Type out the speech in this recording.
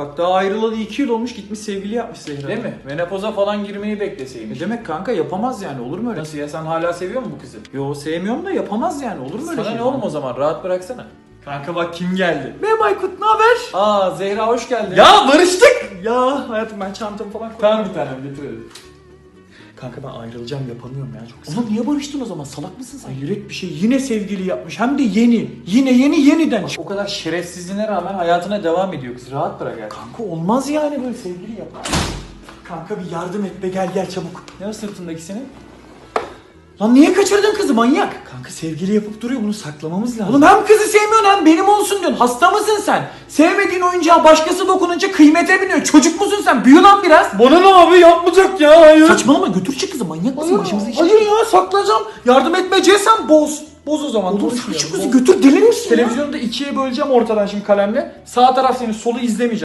Bak daha ayrılalı 2 yıl olmuş gitmiş sevgili yapmış Zehra. Değil mi? Menopoza falan girmeyi bekleseymiş. Ne demek kanka yapamaz yani olur mu öyle? Nasıl ya sen hala seviyor musun bu kızı? Yo sevmiyorum da yapamaz yani olur mu öyle Sana şey? ne oğlum o zaman rahat bıraksana. Kanka bak kim geldi? Merhaba Aykut ne haber? Aa Zehra hoş geldin. Ya barıştık. Ya hayatım ben çantamı falan koydum. Tamam bir tanem getirelim. Kanka ben ayrılacağım yapamıyorum ya çok Oğlum niye barıştın o zaman salak mısın sen? Hayret bir şey yine sevgili yapmış hem de yeni. Yine yeni yeniden. O kadar şerefsizliğine rağmen hayatına devam ediyor kız. Rahat bırak artık. Kanka olmaz yani böyle sevgili yap. Kanka bir yardım et be gel gel çabuk. Ne o sırtındaki senin? Lan niye kaçırdın kızı manyak? Kanka sevgili yapıp duruyor bunu saklamamız lazım. Oğlum hem kızı sevmiyorsun hem benim olsun diyorsun. Hasta mısın sen? Sevmediğin oyuncağa başkası dokununca kıymete biniyor. Çocuk musun sen? Büyü lan biraz. Bana ne abi yapmayacak ya hayır. Saçmalama götür çık kızı manyak mısın? Hayır, Başımıza iş hayır ya saklayacağım. Yardım etmeyeceksen boz. Boz o zaman. Oğlum şu kızı götür deli misin ya? Televizyonu da ikiye böleceğim ortadan şimdi kalemle. Sağ taraf senin solu izlemeyeceğim.